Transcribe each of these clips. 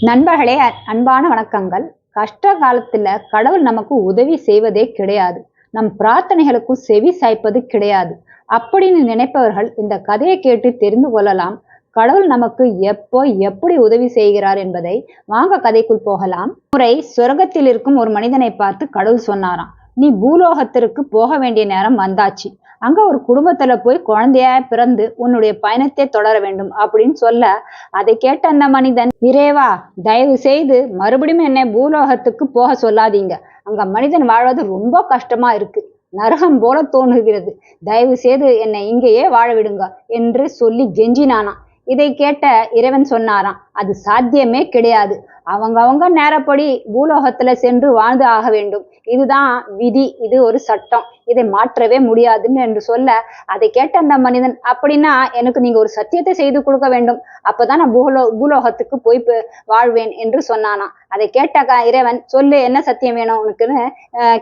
நண்பர்களே அன்பான வணக்கங்கள். கஷ்ட காலத்துல கடவுள் நமக்கு உதவி செய்வதே கிடையாது. நம் பிரார்த்தனைகளுக்கும் செவி சாய்ப்பது கிடையாது. அப்படின்னு நினைப்பவர்கள் இந்த கதையை கேட்டு தெரிந்து கொள்ளலாம். கடவுள் நமக்கு எப்போ எப்படி உதவி செய்கிறார் என்பதை வாங்க கதைக்குள் போகலாம். முறை சொர்க்கத்தில் இருக்கும் ஒரு மனிதனை பார்த்து கடவுள் சொன்னாராம் நீ பூலோகத்திற்கு போக வேண்டிய நேரம் வந்தாச்சு. அங்க ஒரு குடும்பத்துல போய் குழந்தையா பிறந்து உன்னுடைய பயணத்தை தொடர வேண்டும் அப்படின்னு சொல்ல அதை கேட்ட அந்த மனிதன் இறைவா தயவு செய்து மறுபடியும் என்னை பூலோகத்துக்கு போக சொல்லாதீங்க. அங்க மனிதன் வாழ்வது ரொம்ப கஷ்டமா இருக்கு. நரகம் போல தோணுகிறது தயவு செய்து என்னை இங்கேயே வாழ விடுங்க என்று சொல்லி கெஞ்சினானா இதை கேட்ட இறைவன் சொன்னாராம் அது சாத்தியமே கிடையாது. அவங்கவங்க நேரப்படி பூலோகத்துல சென்று வாழ்ந்து ஆக வேண்டும். இதுதான் விதி இது ஒரு சட்டம். இதை மாற்றவே முடியாதுன்னு என்று சொல்ல அதை கேட்ட அந்த மனிதன் அப்படின்னா எனக்கு நீங்க ஒரு சத்தியத்தை செய்து கொடுக்க வேண்டும். அப்பதான் நான் பூலோ பூலோகத்துக்கு போய் வாழ்வேன் என்று சொன்னானா அதை கேட்ட இறைவன் சொல்லு என்ன சத்தியம் வேணும் உனக்குன்னு?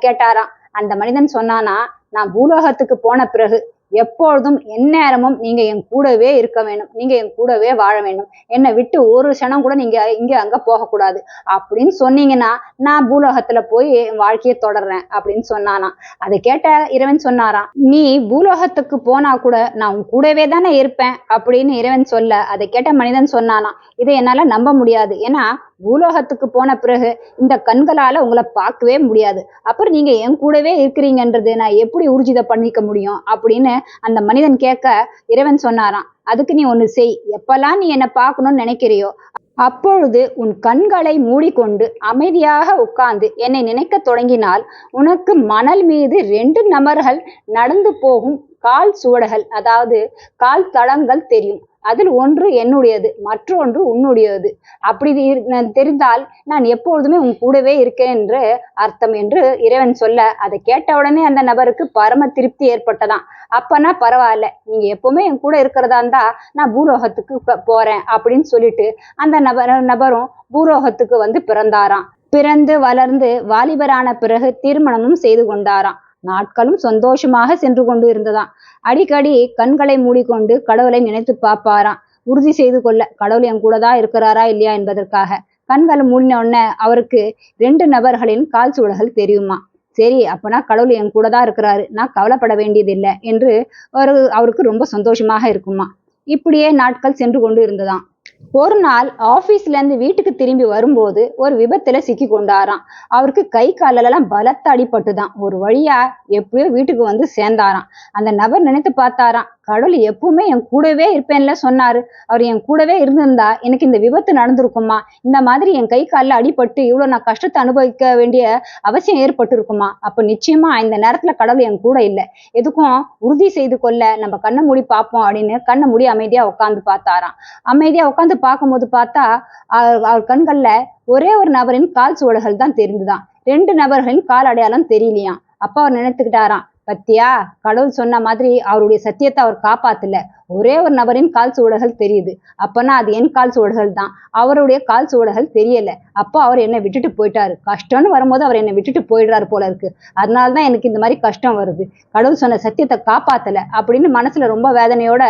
கேட்டாராம். அந்த மனிதன் சொன்னானா நான் பூலோகத்துக்கு போன பிறகு எப்பொழுதும் எந்நேரமும் நீங்க என் கூடவே இருக்க வேணும் நீங்க என் கூடவே வாழ வேண்டும். என்னை விட்டு ஒரு க்ஷணம் கூட நீங்க இங்க அங்க போகக்கூடாது. அப்படின்னு சொன்னீங்கன்னா நான் பூலோகத்துல போய் என் வாழ்க்கையை தொடர்றேன் அப்படின்னு சொன்னானா. அதை கேட்ட இறைவன் சொன்னாராம் நீ பூலோகத்துக்கு போனா கூட நான் உன் கூடவே தானே இருப்பேன்? அப்படின்னு இறைவன் சொல்ல அதை கேட்ட மனிதன் சொன்னானா. இதை என்னால நம்ப முடியாது. ஏன்னா பூலோகத்துக்கு போன பிறகு இந்த கண்களால உங்களை பார்க்கவே முடியாது. அப்புறம் நீங்க என் கூடவே இருக்கிறீங்கன்றது நான் எப்படி ஊர்ஜிதம் பண்ணிக்க முடியும் அப்படின்னு அந்த மனிதன் கேட்க இறைவன் சொன்னாராம். அதுக்கு நீ ஒன்று செய். எப்பெல்லாம் நீ என்னை பார்க்கணும்னு நினைக்கிறியோ அப்பொழுது உன் கண்களை மூடிக்கொண்டு அமைதியாக உட்கார்ந்து என்னை நினைக்க தொடங்கினால் உனக்கு மணல் மீது ரெண்டு நபர்கள் நடந்து போகும் கால் சுவடுகள் அதாவது கால் தளங்கள் தெரியும். அதில் ஒன்று என்னுடையது மற்றொன்று உன்னுடையது. அப்படி நான் தெரிந்தால் நான் எப்பொழுதுமே உன் கூடவே இருக்கேன் என்று அர்த்தம் என்று இறைவன் சொல்ல அதை கேட்ட உடனே அந்த நபருக்கு பரம திருப்தி ஏற்பட்டதாம். அப்பனா பரவாயில்ல நீங்க எப்பவுமே என் கூட இருக்கிறதா இருந்தா நான் பூரோகத்துக்கு போறேன் அப்படின்னு சொல்லிட்டு அந்த நபர் நபரும் பூரோகத்துக்கு வந்து பிறந்தாராம். பிறந்து வளர்ந்து வாலிபரான பிறகு திருமணமும் செய்து கொண்டாராம். நாட்களும் சந்தோஷமாக சென்று கொண்டு இருந்ததாம். அடிக்கடி கண்களை மூடிக்கொண்டு கடவுளை நினைத்து பார்ப்பாராம். உறுதி செய்து கொள்ள கடவுள் என் கூட தான் இருக்கிறாரா இல்லையா என்பதற்காக. கண்களை மூடின உடனே அவருக்கு ரெண்டு நபர்களின் கால் சூழல்கள் தெரியுமா சரி அப்பனா கடவுள் என் கூட தான் இருக்கிறாரு. நான் கவலைப்பட வேண்டியதில்லை என்று ஒரு அவருக்கு ரொம்ப சந்தோஷமாக இருக்குமா இப்படியே நாட்கள் சென்று கொண்டு இருந்ததாம். ஒரு நாள் ஆபீஸ்ல இருந்து வீட்டுக்கு திரும்பி வரும்போது ஒரு விபத்துல சிக்கி கொண்டாராம். அவருக்கு கை காலெல்லாம் பலத்த அடிபட்டுதான். ஒரு வழியா எப்படியோ வீட்டுக்கு வந்து சேர்ந்தாராம். அந்த நபர் நினைத்து பார்த்தாராம் கடவுள் எப்பவுமே என் கூடவே இருப்பேன்ல சொன்னாரு. அவர் என் கூடவே இருந்திருந்தா எனக்கு இந்த விபத்து நடந்திருக்குமா? இந்த மாதிரி என் கை காலில் அடிபட்டு இவ்வளவு நான் கஷ்டத்தை அனுபவிக்க வேண்டிய அவசியம் ஏற்பட்டு இருக்குமா அப்ப நிச்சயமா இந்த நேரத்துல கடவுள் என் கூட இல்லை. எதுக்கும் உறுதி செய்து கொள்ள நம்ம கண்ணை மூடி பார்ப்போம் அப்படின்னு கண்ணை மூடி அமைதியா உட்காந்து பார்த்தாராம். அமைதியா உட்காந்து பார்க்கும்போது பார்த்தா அவர் அவர் கண்கள்ல ஒரே ஒரு நபரின் கால் சுவடுகள் தான் தெரிந்துதான். ரெண்டு நபர்களின் கால் அடையாளம் தெரியலையாம். அப்ப அவர் நினைத்துக்கிட்டாராம். பத்தியா கடவுள் சொன்ன மாதிரி அவருடைய சத்தியத்தை அவர் காப்பாத்தல. ஒரே ஒரு நபரின் கால் சுவடுகள் தெரியுது. அப்பனா அது என் கால் சுவடுகள் தான். அவருடைய கால் சுவடுகள் தெரியல. அப்போ அவர் என்னை விட்டுட்டு போயிட்டாரு. கஷ்டம்னு வரும்போது அவர் என்னை விட்டுட்டு போயிடுறாரு போல இருக்கு. அதனால தான் எனக்கு இந்த மாதிரி கஷ்டம் வருது. கடவுள் சொன்ன சத்தியத்தை காப்பாத்தல. அப்படின்னு மனசுல ரொம்ப வேதனையோட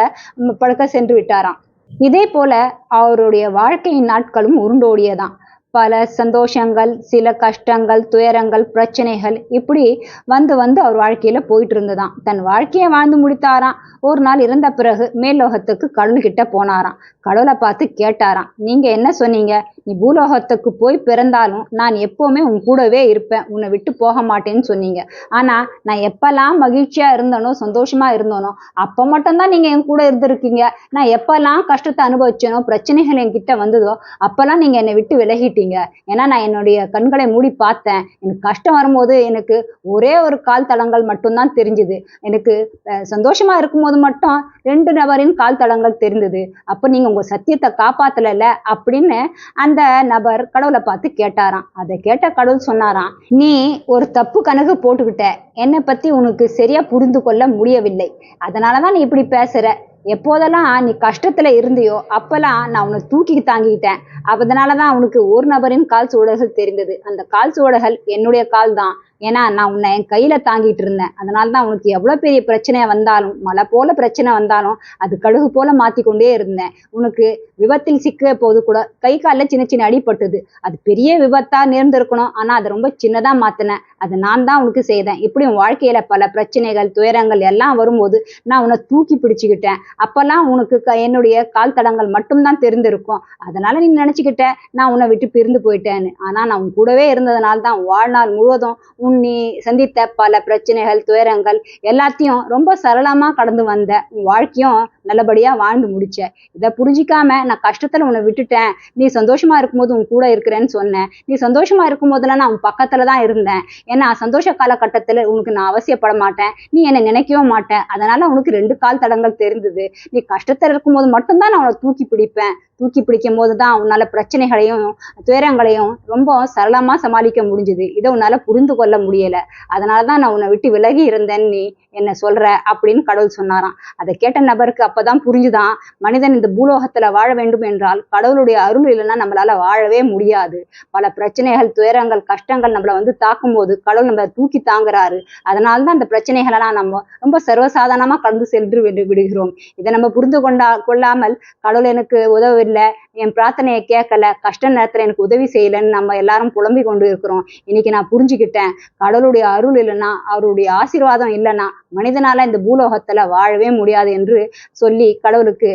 படுக்க சென்று விட்டாராம். இதே போல அவருடைய வாழ்க்கையின் நாட்களும் உருண்டோடியதான் பல சந்தோஷங்கள் சில கஷ்டங்கள் துயரங்கள் பிரச்சனைகள் இப்படி வந்து வந்து அவர் வாழ்க்கையில போயிட்டு இருந்ததாம் தன் வாழ்க்கையை வாழ்ந்து முடித்தாராம். ஒரு நாள் இறந்த பிறகு மேல்லோகத்துக்கு கடவுள்கிட்ட போனாராம். கடவுளை பார்த்து கேட்டாராம். நீங்க என்ன சொன்னீங்க? நீ பூலோகத்துக்கு போய் பிறந்தாலும் நான் எப்போவுமே உன் கூடவே இருப்பேன். உன்னை விட்டு போக மாட்டேன்னு சொன்னீங்க. ஆனால் நான் எப்போல்லாம் மகிழ்ச்சியாக இருந்தனோ சந்தோஷமாக இருந்தனோ அப்போ மட்டும்தான் நீங்கள் என் கூட இருந்திருக்கீங்க. நான் எப்போல்லாம் கஷ்டத்தை அனுபவிச்சேனோ பிரச்சனைகள் என்கிட்ட வந்ததோ அப்போல்லாம் நீங்கள் என்னை விட்டு விலகிட்டீங்க. ஏன்னா நான் என்னுடைய கண்களை மூடி பார்த்தேன். எனக்கு கஷ்டம் வரும்போது எனக்கு ஒரே ஒரு கால் தளங்கள் மட்டும்தான் தெரிஞ்சுது. எனக்கு சந்தோஷமாக இருக்கும்போது மட்டும் ரெண்டு நபரின் கால் தளங்கள் தெரிந்தது. அப்போ நீங்கள் உங்கள் சத்தியத்தை காப்பாற்றலை அப்படின்னு அந்த நபர் கடவுளை பார்த்து கேட்டாராம். அதை கேட்ட கடவுள் சொன்னாராம் நீ ஒரு தப்பு கணக்கு போட்டுக்கிட்ட. என்னை பத்தி உனக்கு சரியா புரிந்து கொள்ள முடியவில்லை. அதனாலதான் நீ இப்படி பேசுற. எப்போதெல்லாம் நீ கஷ்டத்தில் இருந்தியோ அப்போல்லாம் நான் உன்னை தூக்கி தாங்கிக்கிட்டேன். அதனாலதான் உனக்கு ஒரு நபரின் கால் சூடர்கள் தெரிந்தது. அந்த கால் சூடர்கள் என்னுடைய கால் தான். ஏன்னா நான் உன்னை என் கையில் தாங்கிட்டு இருந்தேன். அதனால தான் உனக்கு எவ்வளோ பெரிய பிரச்சனை வந்தாலும் மழை போல பிரச்சனை வந்தாலும் அது கழுகு போல மாத்தி கொண்டே இருந்தேன். உனக்கு விபத்தில் சிக்க போது கூட கை காலில் சின்ன சின்ன அடிபட்டுது. அது பெரிய விபத்தாக நேர்ந்திருக்கணும். ஆனால் அதை ரொம்ப சின்னதாக மாற்றினேன் அது நான் தான் உனக்கு செய்தேன். இப்படி உன் வாழ்க்கையில் பல பிரச்சனைகள் துயரங்கள் எல்லாம் வரும்போது நான் உன்னை தூக்கி பிடிச்சிக்கிட்டேன். அப்போல்லாம் உனக்கு க- என்னுடைய கால் தடங்கள் மட்டும்தான் தெரிந்திருக்கும். அதனால நீ நினச்சிக்கிட்ட நான் உன்னை விட்டு பிரிந்து போயிட்டேன்னு. ஆனால் நான் உன் கூடவே இருந்ததுனால தான் வாழ்நாள் முழுவதும் உன் நீ சந்தித்த பல பிரச்சனைகள் துயரங்கள் எல்லாத்தையும் ரொம்ப சரளமாக கடந்து வந்த உன் வாழ்க்கையும் நல்லபடியாக வாழ்ந்து முடிச்ச. இதை புரிஞ்சிக்காம நான் கஷ்டத்தில் உன்னை விட்டுட்டேன். நீ சந்தோஷமாக இருக்கும்போது உன் கூட இருக்கிறேன்னு சொன்னேன். நீ சந்தோஷமாக இருக்கும் போதெல்லாம் நான் உன் பக்கத்தில் தான் இருந்தேன். ஏன்னா சந்தோஷ காலகட்டத்தில் உனக்கு நான் அவசியப்பட மாட்டேன். நீ என்னை நினைக்கவும் மாட்டேன் அதனால உனக்கு ரெண்டு கால் தடங்கள் தெரிந்தது. நீ கஷ்டத்தில் இருக்கும்போது மட்டும்தான் நான் உன்னை தூக்கி பிடிப்பேன். தூக்கி பிடிக்கும் போது தான் உன்னால பிரச்சனைகளையும் துயரங்களையும் ரொம்ப சரளமா சமாளிக்க முடிஞ்சுது. இதை உன்னால புரிந்து கொள்ள முடியல. அதனால தான் நான் உன்னை விட்டு விலகி இருந்தேன்னு நீ என்ன சொல்ற அப்படின்னு கடவுள் சொன்னாராம். அதை கேட்ட நபருக்கு அப்பதான் புரிஞ்சுதான் மனிதன் இந்த பூலோகத்துல வாழ வேண்டும் என்றால் கடவுளுடைய அருள் இல்லைன்னா நம்மளால வாழவே முடியாது. பல பிரச்சனைகள் துயரங்கள் கஷ்டங்கள் நம்மளை வந்து தாக்கும் போது கடவுள் நம்மளை தூக்கி தாங்குறாரு. அதனால தான் அந்த பிரச்சனைகளெல்லாம் நம்ம ரொம்ப சர்வசாதாரணமா கடந்து சென்று விடுகிறோம். இதை நம்ம புரிந்து கொண்டா கொள்ளாமல் கடவுள் எனக்கு இல்லை என் பிரார்த்தனையை கேட்கல கஷ்ட நேரத்துல எனக்கு உதவி செய்யலைன்னு நம்ம எல்லாரும் புலம்பிக் கொண்டு இருக்கிறோம். இன்னைக்கு நான் புரிஞ்சுக்கிட்டேன். கடவுளுடைய அருள் இல்லைன்னா அவருடைய ஆசீர்வாதம் இல்லைன்னா மனிதனால இந்த பூலோகத்துல வாழவே முடியாது என்று சொல்லி கடவுளுக்கு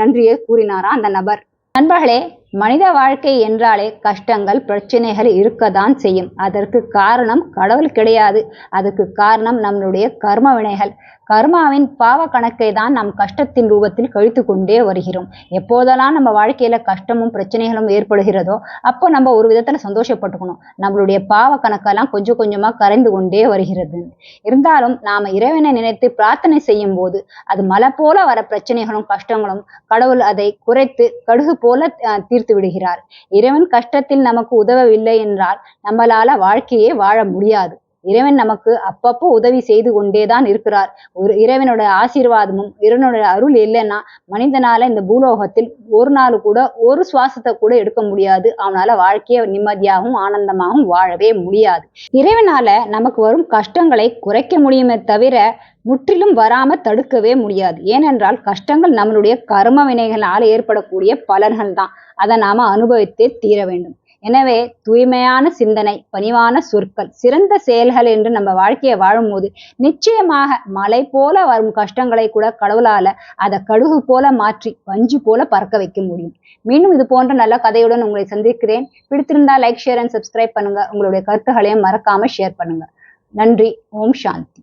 நன்றியை கூறினாரா அந்த நபர். நண்பர்களே மனித வாழ்க்கை என்றாலே கஷ்டங்கள் பிரச்சனைகள் இருக்கத்தான் செய்யும். அதற்கு காரணம் கடவுள் கிடையாது. அதுக்கு காரணம் நம்மளுடைய கர்ம வினைகள். கர்மாவின் பாவ கணக்கை தான் நாம் கஷ்டத்தின் ரூபத்தில் கழித்து கொண்டே வருகிறோம். எப்போதெல்லாம் நம்ம வாழ்க்கையில கஷ்டமும் பிரச்சனைகளும் ஏற்படுகிறதோ அப்போ நம்ம ஒரு விதத்துல சந்தோஷப்பட்டுக்கணும். நம்மளுடைய பாவ கணக்கெல்லாம் கொஞ்சம் கொஞ்சமா கரைந்து கொண்டே வருகிறது. இருந்தாலும் நாம இறைவனை நினைத்து பிரார்த்தனை செய்யும் போது அது மலை போல வர பிரச்சனைகளும் கஷ்டங்களும் கடவுள் அதை குறைத்து கடுகு போல தீர்த்து விடுகிறார். இறைவன் கஷ்டத்தில் நமக்கு உதவவில்லை என்றால் நம்மளால வாழ்க்கையே வாழ முடியாது. இறைவன் நமக்கு அப்பப்போ உதவி செய்து கொண்டேதான் இருக்கிறார். ஒரு இறைவனோட ஆசீர்வாதமும் இறைவனோட அருள் இல்லைன்னா மனிதனால இந்த பூலோகத்தில் ஒரு நாள் கூட ஒரு சுவாசத்தை கூட எடுக்க முடியாது. அவனால வாழ்க்கையை நிம்மதியாகவும் ஆனந்தமாகவும் வாழவே முடியாது. இறைவனால நமக்கு வரும் கஷ்டங்களை குறைக்க முடியுமே தவிர முற்றிலும் வராம தடுக்கவே முடியாது. ஏனென்றால் கஷ்டங்கள் நம்மளுடைய கர்ம வினைகளால் ஏற்படக்கூடிய பலன்கள் தான். அதை நாம அனுபவித்தே தீர வேண்டும். எனவே தூய்மையான சிந்தனை பணிவான சொற்கள் சிறந்த செயல்கள் என்று நம்ம வாழ்க்கையை வாழும்போது நிச்சயமாக மலை போல வரும் கஷ்டங்களை கூட கடவுளால அதை கடுகு போல மாற்றி பஞ்சு போல பறக்க வைக்க முடியும். மீண்டும் இது போன்ற நல்ல கதையுடன் உங்களை சந்திக்கிறேன். பிடித்திருந்தா லைக் ஷேர் அண்ட் சப்ஸ்கிரைப் பண்ணுங்க. உங்களுடைய கருத்துகளையும் மறக்காம ஷேர் பண்ணுங்க. நன்றி. ஓம் சாந்தி.